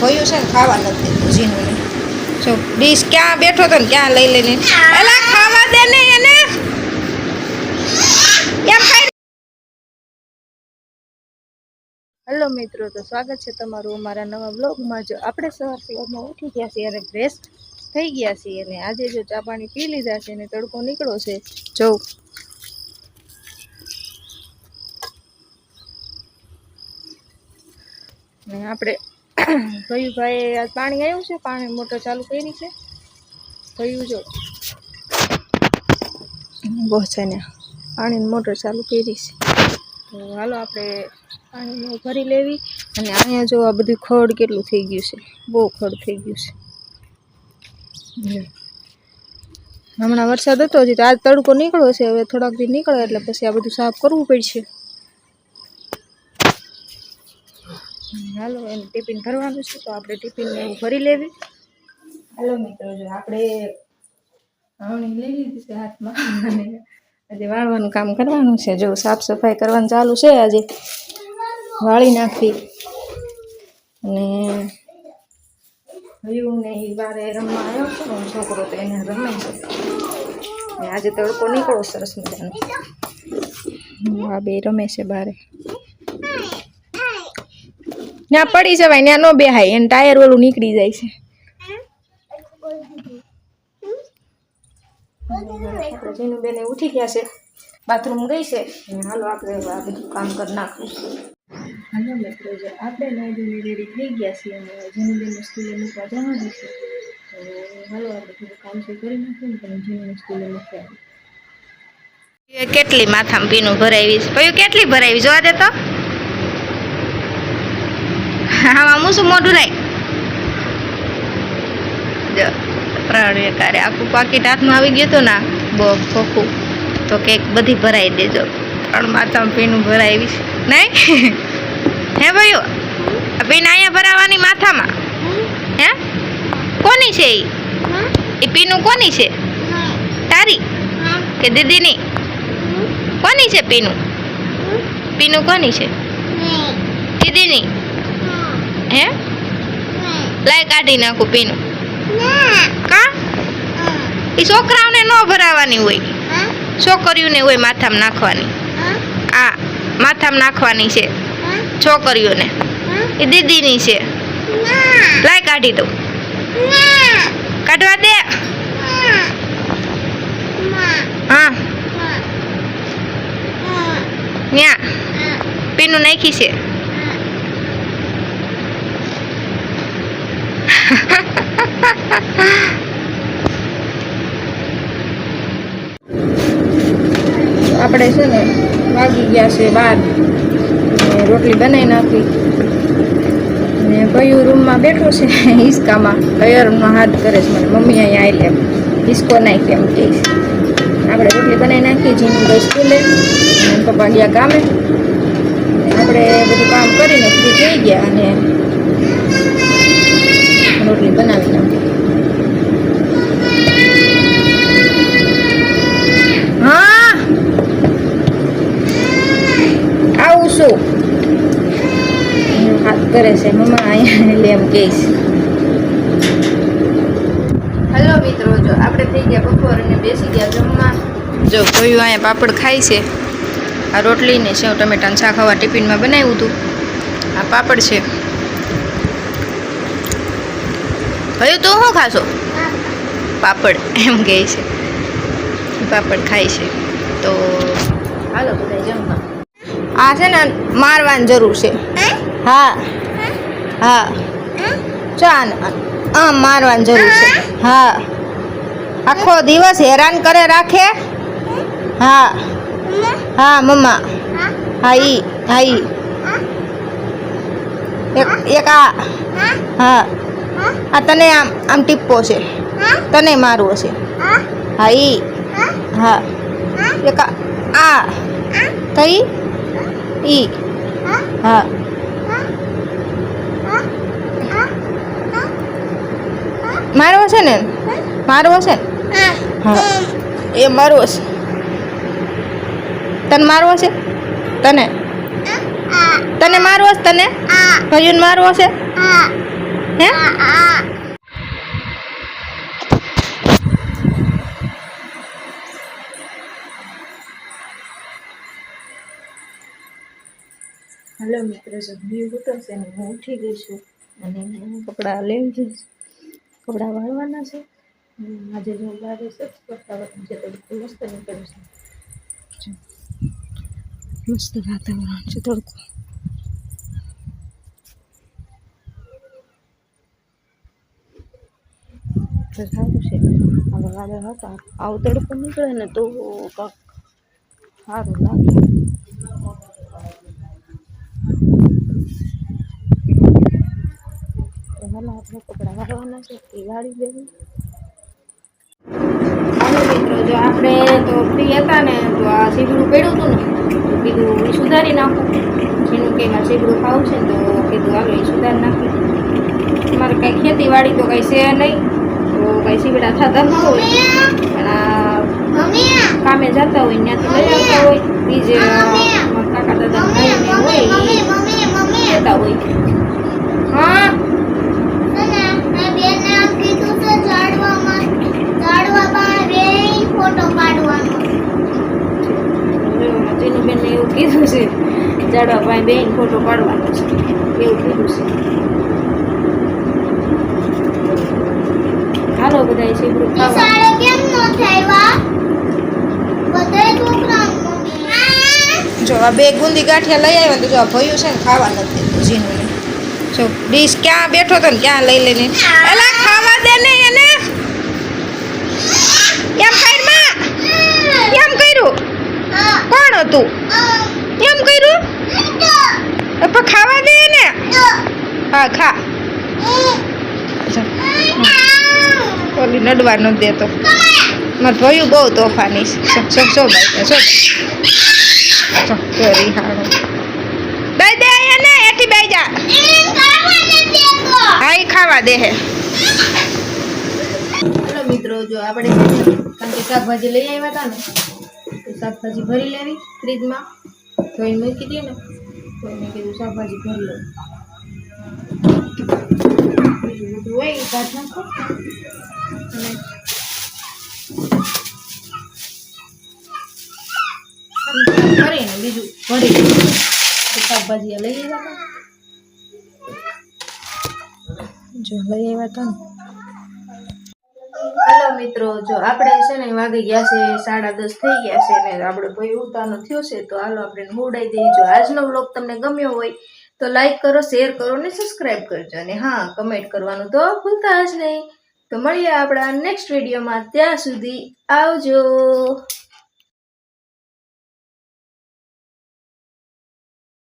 ભયું છે ને ખાવા નથી જીનુને જો, ડીશ ક્યાં બેઠો ને ક્યાં લઈ લઈને. એલા ખાવા દે ને એને. હેલો મિત્રો, તો સ્વાગત છે તમારું અમારા નવા બ્લોગમાં જો, આપણે સવાર સવારમાં ઉઠી ગયા છીએ અને ફ્રેશ થઈ ગયા છીએ અને આજે જો ચા પાણી પી લીધા છે અને તડકો નીકળ્યો છે, જો. ને આપણે કયું ભાઈ, આ પાણી આવ્યું છે? પાણી મોટર ચાલુ કરી છે? ભયું જો. બહુ છે ને. પાણીની મોટર ચાલુ કરી છે. તો હાલો આપણે પાણી ભરી લેવી. અને અહીંયા જો આ બધું ખડ કેટલું થઈ ગયું છે. બહુ ખડ થઈ ગયું છે. હમણાં વરસાદ હતો હજી તો આજ તડકો નીકળ્યો છે. હવે થોડાક દી નીકળે એટલે પછી આ બધું સાફ કરવું પડશે. હાલો, એને ટિફિન ભરવાનું છે, તો આપણે ટિફિન એવું ભરી લેવી. હાલો મિત્રો, જો આપણે વાવણી લઈ લીધી છે હાથમાં. અને આજે વાળવાનું કામ કરવાનું છે. જો સાફ સફાઈ કરવાનું ચાલુ છે, આજે વાળી નાખવી અને હયું ને એ બારે રમવા આવ્યો છે છોકરો તો એને રમે છે. આજે તડકો નીકળો સરસ મજાનો. આ બે રમે છે બારે. ત્યાં પડી જવાય ત્યાં ન બેહાય એને ટાયર ઓલું નીકળી જાય છે. જેનું બેને ઉઠી ગયા છે. બાથરૂમ ગઈ છે. હાલો આપણે આ બધું કામ કરી નાખવું હાલો મિત્રો જો આપણે નાઈ રેડી થઈ ગયા છીએ અને જેનું બેન સ્કૂલે મૂકવા જવાનું છે. હાલો આપણે થોડું કામ છે કરી નાખીએ ને જેનું સ્કૂલે મૂકવા કેટલી માથામાં પીનું ભરાવી કયું કેટલી ભરાવી જોવા દે તો. આમાં મૂસું મોઢું જો ત્રણ વેકારે આખું પાકીટ હાથમાં આવી ગયું હતું ને બહુ ખોખું તો કેક બધી ભરાઈ દેજો. ત્રણ માથામાં પીનું ભરાવી છે. નહીં? હે ભાઈઓ આ પીન અહીંયા ભરાવાની માથામાં? હે? કોની છે એ એ પીનું કોની છે? તારી? કે દીદીની? કોની છે પીનું? પીનું કોની છે? દીદીની? હે? લાય કાઢી નાખું પીનું. કા? એ છોકરાઓને ન ભરાવાની હોય. છોકરીઓને હોય માથામાં નાખવાની. આ માથામાં નાખવાની છે. છોકરીઓને. એ દીદીની છે. લાય કાઢી દઉં. કાઢવા દે. હા. ન્યા. પીનું નાખી છે. આપણે છે ને વાગી ગયા છે બાર. રોટલી બનાવી નાખી. ને કયું રૂમમાં બેઠો છે હિસકામાં. કયરનો હાથ કરે છે મને. મમ્મી અહીંયા આવી લે હિસકો નાખી એમ કહે આપણે રોટલી બનાવી નાખી જીનું ગઈ સ્કૂલે પપ્પા ગયા કામે આપણે બધું કામ કરીને ફ્રી થઈ ગયા અને રોટલી બનાવી નાખી. હા! આવું શું? હાથ કરે છે. મમ્મા, અહીંયા એટલે એમ કહીશ હલો મિત્રો, જો આપણે થઈ ગયા બપોર અને બેસી ગયા જમવા. જો ભયું અહીંયા પાપડ ખાય છે. આ રોટલી ને સેવ, ટમેટાનું શાક હવા ટિફિનમાં બનાવ્યું હતું. આ પાપડ છે. ભયું તું શું ખાશો? પાપડ એમ કહે છે. પાપડ ખાય છે. તો હાલો બધા જમવા. આ છે ને મારવાની જરૂર છે. હા? હા. ચાન આમ મારવાની જરૂર છે. હા? આખો દિવસ હેરાન કરે રાખે? હા? હા. મમ્મા? હા ઈ હા ઈ. એક એક આ. હા. આ તને આમ આમ ટીપ્પો છે. તને મારવો છે. હા? ઈ. હા? એક આ કઈ ઈ. હા? મારવો છે ને? મારવો છે? ને હા. એ મારવો છે. તને મારવો છે? તને? તને મારવો છે તને? ભજન મારવો છે? હે? હલો મિત્રો જમ્યું ઉતરશે ને હું ઉઠી ગઈ છું અને હું કપડાં લેવી જઈશ કપડાં વાળવાના છે. આજે જો બારે સચ વાતાવરણ છે તો બધું મસ્ત નીકળે છે. મસ્ત વાતાવરણ છે તડકો. તો સારું છે હવે વાદળ હતા. આવું તડકો નીકળે ને તો કાંક સારું લાગે. હાલ, આપણે કપડાં વાળવાના છે. વાળી મિત્રો, જો આપણે તો ફ્રી હતા ને, તો આ સીગડું પડ્યું હતું ને, તો કીધું સુધારી નાખું. જેનું કે મારે સીગડું ખાવું છે તો કીધું હાલો, એ સુધારી નાખું અમારે કાંઈ ખેતીવાડી તો કંઈ છે નહીં. કાંઈ સીગડા થતા ન હોય. પણ કામે જતા હોય ત્યાંથી લઈ આવતા હોય. બીજે કાકા, દાદા ભાઈને હોય જતા હોય. હા. જીનુબેનને એવું કીધું છે, જાડવા ભાઈ બેન ફોટો પાડવાનો છે, એવું કીધું છે. હાલો બધા સીગડું ખાવા જો આ બે ગુંદી ગાંઠિયા લઈ આવ્યા તો જો આ ભયું છે ને ખાવા નથી જીનું જો ડીશ ક્યાં બેઠો તો ને ક્યાં લઈ લઈને. એલા ખાવા દે ને એને. એમ ખાઈ માં. એમ કર્યું? કોણ હતું? એમ કર્યું? તો પણ ખાવા દે ને હા ખા. જા. ઓલી નડવા નથી દેતો. મારે ભયું બહુ તોફાની છે. જો જો જો બાઈ જો. જો રીહાણો દઈ દે એને, એથી બેઈ જા. હા, ઈ ખાવા દે હે. હેલો મિત્રો, જો આપણે કારણ કે શાકભાજી લઈ આવ્યા હતા ને, તો શાકભાજી ભરી લેવી ફ્રીજમાં. ધોઈને મૂકી દઈએ ને, તો મેં કીધું શાકભાજી ભરી લઉં. બીજું બધું હોય એ કાઢ નાખો અને મિત્રો, જો આપણે છે ને વાગી ગયા છે, સાડા દસ થઈ ગયા છે ને આપણે ભાઈ ઉતાનો થયો છે, તો આપણે મોડાઈ દઈએ. આજનો બ્લોગ તમને ગમ્યો હોય, તો લાઈક કરો, શેર કરો ને સબસ્ક્રાઈબ કરજો. અને હા, કમેન્ટ કરવાનું તો ભૂલતા જ નહીં. તો મળીએ આપણા નેક્સ્ટ વિડીયોમાં ત્યાં સુધી આવજો.